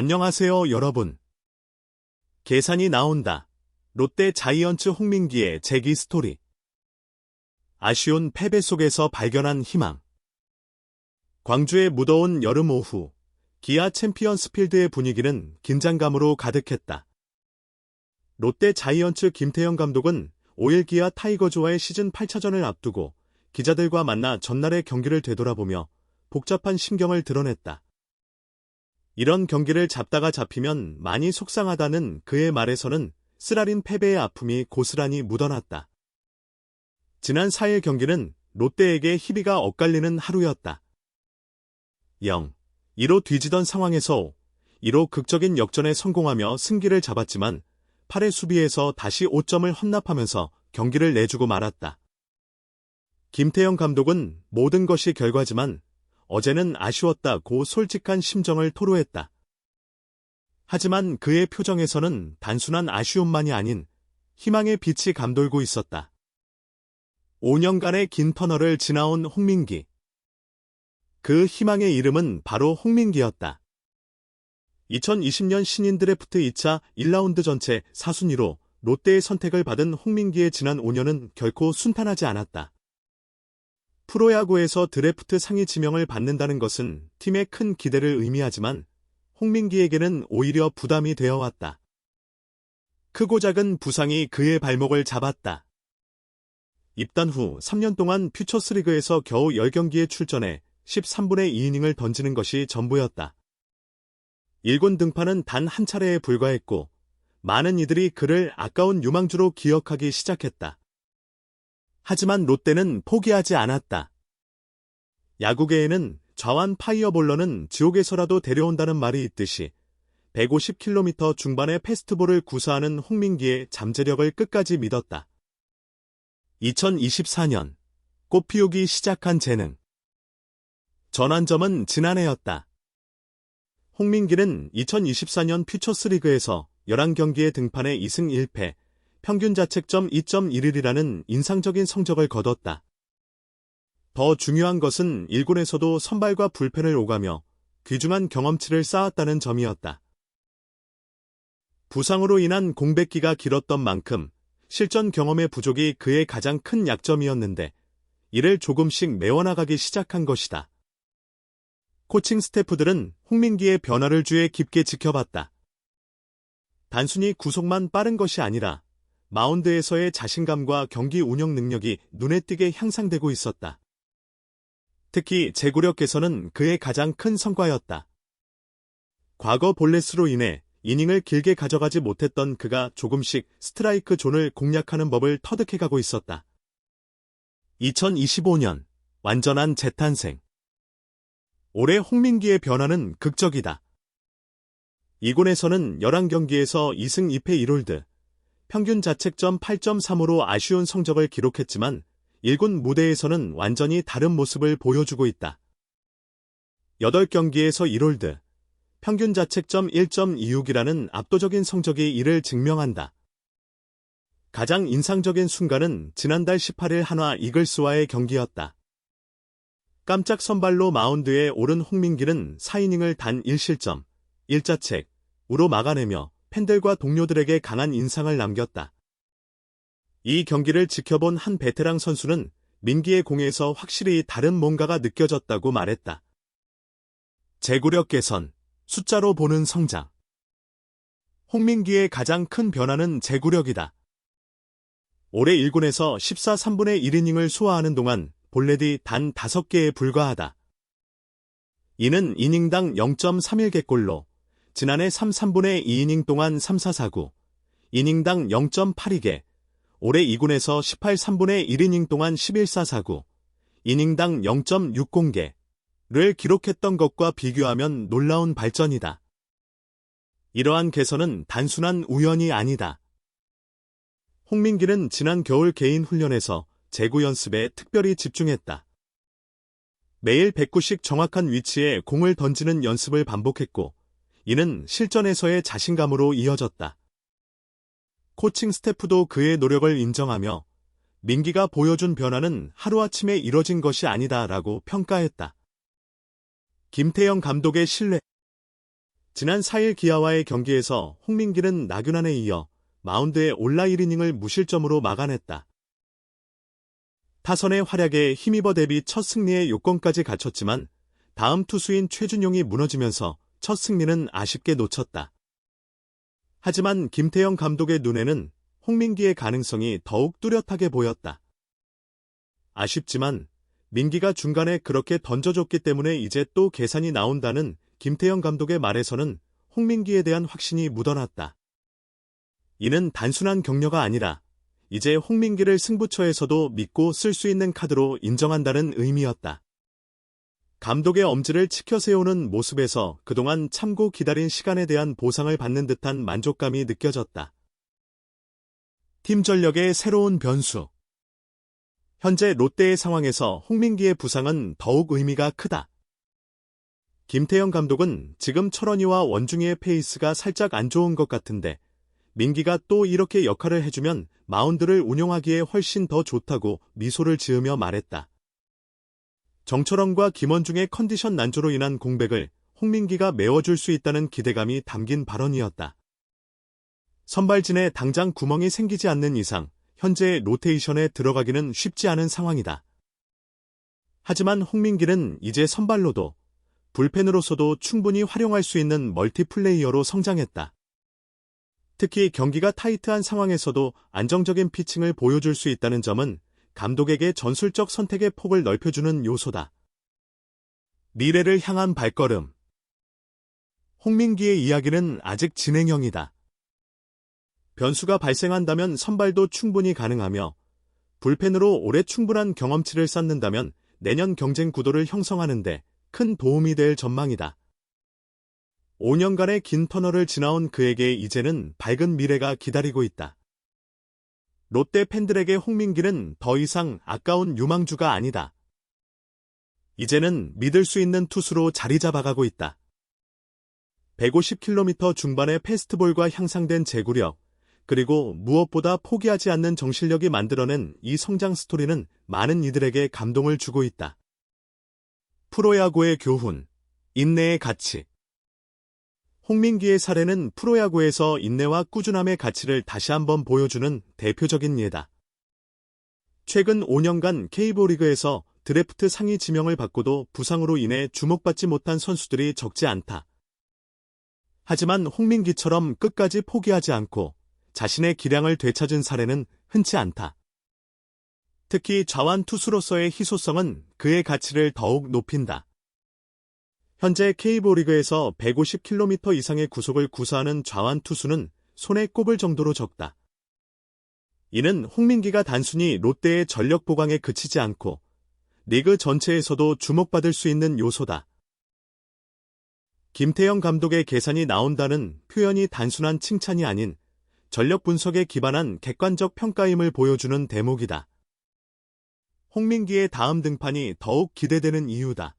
안녕하세요, 여러분. 계산이 나온다. 롯데 자이언츠 홍민기의 재기 스토리. 아쉬운 패배 속에서 발견한 희망. 광주의 무더운 여름 오후, 기아 챔피언스 필드의 분위기는 긴장감으로 가득했다. 롯데 자이언츠 김태형 감독은 5일 기아 타이거즈와의 시즌 8차전을 앞두고 기자들과 만나 전날의 경기를 되돌아보며 복잡한 심경을 드러냈다. 이런 경기를 잡다가 잡히면 많이 속상하다는 그의 말에서는 쓰라린 패배의 아픔이 고스란히 묻어났다. 지난 4일 경기는 롯데에게 희비가 엇갈리는 하루였다. 0. 2로 뒤지던 상황에서 2로 극적인 역전에 성공하며 승기를 잡았지만 8회 수비에서 다시 5점을 헌납하면서 경기를 내주고 말았다. 김태형 감독은 모든 것이 결과지만 어제는 아쉬웠다고 솔직한 심정을 토로했다. 하지만 그의 표정에서는 단순한 아쉬움만이 아닌 희망의 빛이 감돌고 있었다. 5년간의 긴 터널을 지나온 홍민기. 그 희망의 이름은 바로 홍민기였다. 2020년 신인 드래프트 2차 1라운드 전체 4순위로 롯데의 선택을 받은 홍민기의 지난 5년은 결코 순탄하지 않았다. 프로야구에서 드래프트 상위 지명을 받는다는 것은 팀의 큰 기대를 의미하지만 홍민기에게는 오히려 부담이 되어 왔다. 크고 작은 부상이 그의 발목을 잡았다. 입단 후 3년 동안 퓨처스리그에서 겨우 10경기에 출전해 13분의 2이닝을 던지는 것이 전부였다. 1군 등판은 단 한 차례에 불과했고 많은 이들이 그를 아까운 유망주로 기억하기 시작했다. 하지만 롯데는 포기하지 않았다. 야구계에는 좌완 파이어볼러는 지옥에서라도 데려온다는 말이 있듯이 150km 중반의 패스트볼을 구사하는 홍민기의 잠재력을 끝까지 믿었다. 2024년 꽃 피우기 시작한 재능 전환점은 지난해였다. 홍민기는 2024년 퓨처스리그에서 11경기에 등판해 2승 1패, 평균 자책점 2.11이라는 인상적인 성적을 거뒀다. 더 중요한 것은 1군에서도 선발과 불펜을 오가며 귀중한 경험치를 쌓았다는 점이었다. 부상으로 인한 공백기가 길었던 만큼 실전 경험의 부족이 그의 가장 큰 약점이었는데 이를 조금씩 메워나가기 시작한 것이다. 코칭 스태프들은 홍민기의 변화를 주에 깊게 지켜봤다. 단순히 구속만 빠른 것이 아니라 마운드에서의 자신감과 경기 운영 능력이 눈에 띄게 향상되고 있었다. 특히 제구력 개선은 그의 가장 큰 성과였다. 과거 볼레스로 인해 이닝을 길게 가져가지 못했던 그가 조금씩 스트라이크 존을 공략하는 법을 터득해가고 있었다. 2025년 완전한 재탄생 올해 홍민기의 변화는 극적이다. 이군에서는 11경기에서 2승 2패 1홀드, 평균 자책점 8.3으로 아쉬운 성적을 기록했지만 1군 무대에서는 완전히 다른 모습을 보여주고 있다. 8경기에서 1홀드, 평균 자책점 1.26이라는 압도적인 성적이 이를 증명한다. 가장 인상적인 순간은 지난달 18일 한화 이글스와의 경기였다. 깜짝 선발로 마운드에 오른 홍민기는 4이닝을 단 1실점, 1자책으로 막아내며 팬들과 동료들에게 강한 인상을 남겼다. 이 경기를 지켜본 한 베테랑 선수는 민기의 공에서 확실히 다른 뭔가가 느껴졌다고 말했다. 제구력 개선, 숫자로 보는 성장. 홍민기의 가장 큰 변화는 제구력이다. 올해 1군에서 14 3분의 1이닝을 소화하는 동안 볼넷이 단 5개에 불과하다. 이는 이닝당 0.31개골로 지난해 3, 3분의 2이닝 동안 3, 4, 4구, 이닝당 0.82개, 올해 2군에서 18, 3분의 1이닝 동안 11, 4, 4구, 이닝당 0.60개를 기록했던 것과 비교하면 놀라운 발전이다. 이러한 개선은 단순한 우연이 아니다. 홍민기는 지난 겨울 개인 훈련에서 제구 연습에 특별히 집중했다. 매일 109씩 정확한 위치에 공을 던지는 연습을 반복했고, 이는 실전에서의 자신감으로 이어졌다. 코칭 스태프도 그의 노력을 인정하며 민기가 보여준 변화는 하루아침에 이뤄진 것이 아니다라고 평가했다. 김태영 감독의 신뢰 지난 4일 기아와의 경기에서 홍민기는 나균안에 이어 마운드에 올라 1이닝을 무실점으로 막아냈다. 타선의 활약에 힘입어 대비 첫 승리의 요건까지 갖췄지만 다음 투수인 최준용이 무너지면서 첫 승리는 아쉽게 놓쳤다. 하지만 김태형 감독의 눈에는 홍민기의 가능성이 더욱 뚜렷하게 보였다. 아쉽지만 민기가 중간에 그렇게 던져줬기 때문에 이제 또 계산이 나온다는 김태형 감독의 말에서는 홍민기에 대한 확신이 묻어났다. 이는 단순한 격려가 아니라 이제 홍민기를 승부처에서도 믿고 쓸 수 있는 카드로 인정한다는 의미였다. 감독의 엄지를 치켜 세우는 모습에서 그동안 참고 기다린 시간에 대한 보상을 받는 듯한 만족감이 느껴졌다. 팀 전력의 새로운 변수. 현재 롯데의 상황에서 홍민기의 부상은 더욱 의미가 크다. 김태형 감독은 지금 철원이와 원중이의 페이스가 살짝 안 좋은 것 같은데 민기가 또 이렇게 역할을 해주면 마운드를 운용하기에 훨씬 더 좋다고 미소를 지으며 말했다. 정철원과 김원중의 컨디션 난조로 인한 공백을 홍민기가 메워줄 수 있다는 기대감이 담긴 발언이었다. 선발진에 당장 구멍이 생기지 않는 이상 현재 로테이션에 들어가기는 쉽지 않은 상황이다. 하지만 홍민기는 이제 선발로도 불펜으로서도 충분히 활용할 수 있는 멀티플레이어로 성장했다. 특히 경기가 타이트한 상황에서도 안정적인 피칭을 보여줄 수 있다는 점은 감독에게 전술적 선택의 폭을 넓혀주는 요소다. 미래를 향한 발걸음. 홍민기의 이야기는 아직 진행형이다. 변수가 발생한다면 선발도 충분히 가능하며 불펜으로 오래 충분한 경험치를 쌓는다면 내년 경쟁 구도를 형성하는데 큰 도움이 될 전망이다. 5년간의 긴 터널을 지나온 그에게 이제는 밝은 미래가 기다리고 있다. 롯데 팬들에게 홍민기는 더 이상 아까운 유망주가 아니다. 이제는 믿을 수 있는 투수로 자리 잡아가고 있다. 150km 중반의 패스트볼과 향상된 제구력, 그리고 무엇보다 포기하지 않는 정실력이 만들어낸 이 성장 스토리는 많은 이들에게 감동을 주고 있다. 프로야구의 교훈, 인내의 가치. 홍민기의 사례는 프로야구에서 인내와 꾸준함의 가치를 다시 한번 보여주는 대표적인 예다. 최근 5년간 KBO 리그에서 드래프트 상위 지명을 받고도 부상으로 인해 주목받지 못한 선수들이 적지 않다. 하지만 홍민기처럼 끝까지 포기하지 않고 자신의 기량을 되찾은 사례는 흔치 않다. 특히 좌완 투수로서의 희소성은 그의 가치를 더욱 높인다. 현재 K보 리그에서 150km 이상의 구속을 구사하는 좌완 투수는 손에 꼽을 정도로 적다. 이는 홍민기가 단순히 롯데의 전력 보강에 그치지 않고 리그 전체에서도 주목받을 수 있는 요소다. 김태형 감독의 계산이 나온다는 표현이 단순한 칭찬이 아닌 전력 분석에 기반한 객관적 평가임을 보여주는 대목이다. 홍민기의 다음 등판이 더욱 기대되는 이유다.